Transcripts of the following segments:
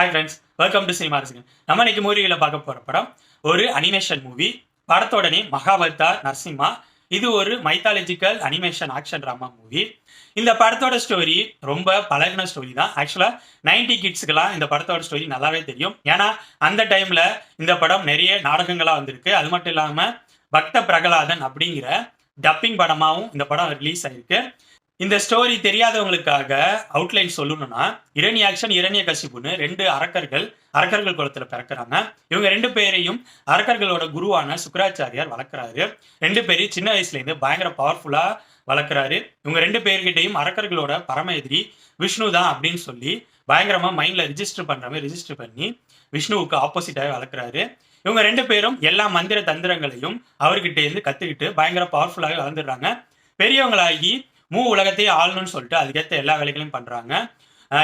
Hi friends welcome to cinema ரசிகன் நம்ம இன்னைக்கு மூவியில் பார்க்க போகிற படம் ஒரு அனிமேஷன் மூவி படத்தோட நேம் நரசிம்மா. இது ஒரு mythological animation action drama movie இந்த படத்தோட ஸ்டோரி ரொம்ப பழகின ஸ்டோரி தான். ஆக்சுவலாக நைன்டி கிட்ஸுக்கெல்லாம் இந்த படத்தோட ஸ்டோரி நல்லாவே தெரியும். ஏன்னா அந்த டைமில் இந்த படம் நிறைய நாடகங்களாக வந்திருக்கு. அது மட்டும் இல்லாமல் பக்த பிரகலாதன் அப்படிங்கிற டப்பிங் படமாகவும் இந்த படம் ரிலீஸ் ஆயிருக்கு. இந்த ஸ்டோரி தெரியாதவங்களுக்காக அவுட்லைன் சொல்லணும்னா இரணி ஆக்ஷன் இரணிய கசிபுன்னு ரெண்டு அரக்கர்கள் அரக்கர்கள் குலத்துல பிறக்கிறாங்க. இவங்க ரெண்டு பேரையும் அரக்கர்களோட குருவான சுக்கராச்சாரியார் வளர்க்குறாரு. ரெண்டு பேரையும் சின்ன வயசுல இருந்து பயங்கர பவர்ஃபுல்லா வளர்க்குறாரு. இவங்க ரெண்டு பேர்கிட்டையும் அரக்கர்களோட பரம எதிரி விஷ்ணு தான் அப்படின்னு சொல்லி பயங்கரமா மைண்ட்ல ரிஜிஸ்டர் பண்ற மாதிரி ரிஜிஸ்டர் பண்ணி விஷ்ணுவுக்கு ஆப்போசிட்டாக வளர்க்குறாரு. இவங்க ரெண்டு பேரும் எல்லா மந்திர தந்திரங்களையும் அவர்கிட்ட இருந்து கத்துக்கிட்டு பயங்கர பவர்ஃபுல்லாகவே வளர்ந்துடுறாங்க. பெரியவங்களாகி மூ உலகத்தையே ஆளணும்னு சொல்லிட்டு அதுக்கேற்ற எல்லா வேலைகளையும் பண்றாங்க.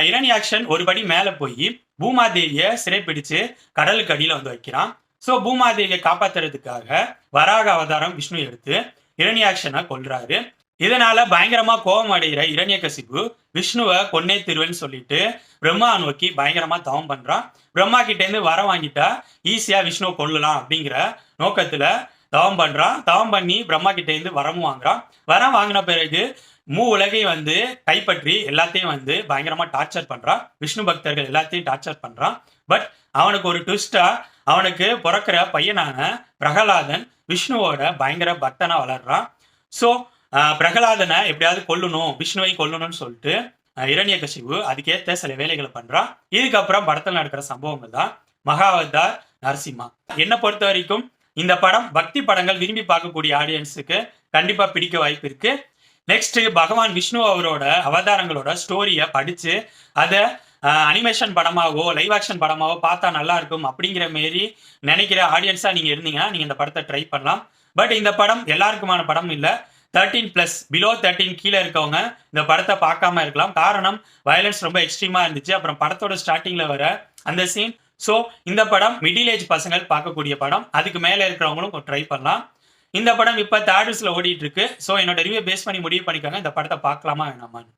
இரணி ஆக்ஷன் ஒரு படி மேலே போய் பூமாதேவியை சிறைப்பிடிச்சு கடலுக்கு அடியில் வந்து வைக்கிறான். ஸோ பூமாதேவியை காப்பாத்துறதுக்காக வராக அவதாரம் விஷ்ணு எடுத்து இரணி ஆக்ஷனை கொல்றாரு. இதனால பயங்கரமா கோபம் அடைகிற இரண்யகசிபு விஷ்ணுவை கொன்னே திருவேன்னு சொல்லிட்டு பிரம்மா நோக்கி பயங்கரமா தவம் பண்றான். பிரம்மா கிட்ட இருந்து வரம் வாங்கிட்டா ஈஸியா விஷ்ணுவை கொல்லலாம் அப்படிங்கிற நோக்கத்துல தவம் பண்றான். தவம் பண்ணி பிரம்மா கிட்ட இருந்து வரமும் வாங்குறான். வரம் வாங்கின பிறகு மூ உலகையும் வந்து கைப்பற்றி எல்லாத்தையும் வந்து பயங்கரமா டார்ச்சர் பண்றான் விஷ்ணு பக்தர்கள் எல்லாத்தையும் டார்ச்சர் பண்றான் பட் அவனுக்கு ஒரு ட்விஸ்டா அவனுக்கு பிறக்கிற பையனான பிரகலாதன் விஷ்ணுவோட பயங்கர பக்தனா வளர்றான் ஸோ பிரகலாதனை எப்படியாவது கொல்லணும் விஷ்ணுவை கொல்லணும்னு சொல்லிட்டு இரணிய கசிவு அதுக்கேற்ற சில வேலைகளை பண்றான் இதுக்கப்புறம் படத்தில் நடக்கிற சம்பவங்கள் தான் மகாவதார் நரசிம்மா. என்னை பொறுத்த வரைக்கும் இந்த படம் பக்தி படங்கள் விரும்பி பார்க்கக்கூடிய ஆடியன்ஸுக்கு கண்டிப்பா பிடிக்க வாய்ப்பு இருக்கு. நெக்ஸ்ட் பகவான் விஷ்ணு அவரோட அவதாரங்களோட ஸ்டோரியை படிச்சு அதை அனிமேஷன் படமாகவோ லைவ் ஆக்ஷன் படமாவோ பார்த்தா நல்லா இருக்கும் அப்படிங்கிற மாரி நினைக்கிற ஆடியன்ஸா நீங்க இருந்தீங்கன்னா நீங்க இந்த படத்தை ட்ரை பண்ணலாம். பட் இந்த படம் எல்லாருக்குமான படம் இல்லை. தேர்ட்டீன் பிளஸ் பிலோ தேர்ட்டீன் கீழே இருக்கவங்க இந்த படத்தை பார்க்காம இருக்கலாம். காரணம் வயலன்ஸ் ரொம்ப எக்ஸ்ட்ரீமா இருந்துச்சு. அப்புறம் படத்தோட ஸ்டார்டிங்ல வர அந்த சீன் ஸோ இந்த படம் மிடில் ஏஜ் பசங்கள் பார்க்கக்கூடிய படம். அதுக்கு மேலே இருக்கிறவங்களும் ட்ரை பண்ணலாம். இந்த படம் இப்போ தேர்டர்ஸ்ல ஓடிட்டு இருக்கு. ஸோ என்னோட ரிவ்யூ பேஸ் பண்ணி முடிவு பண்ணிக்கோங்க. இந்த படத்தை பார்க்கலாமா வேணாமான்னு.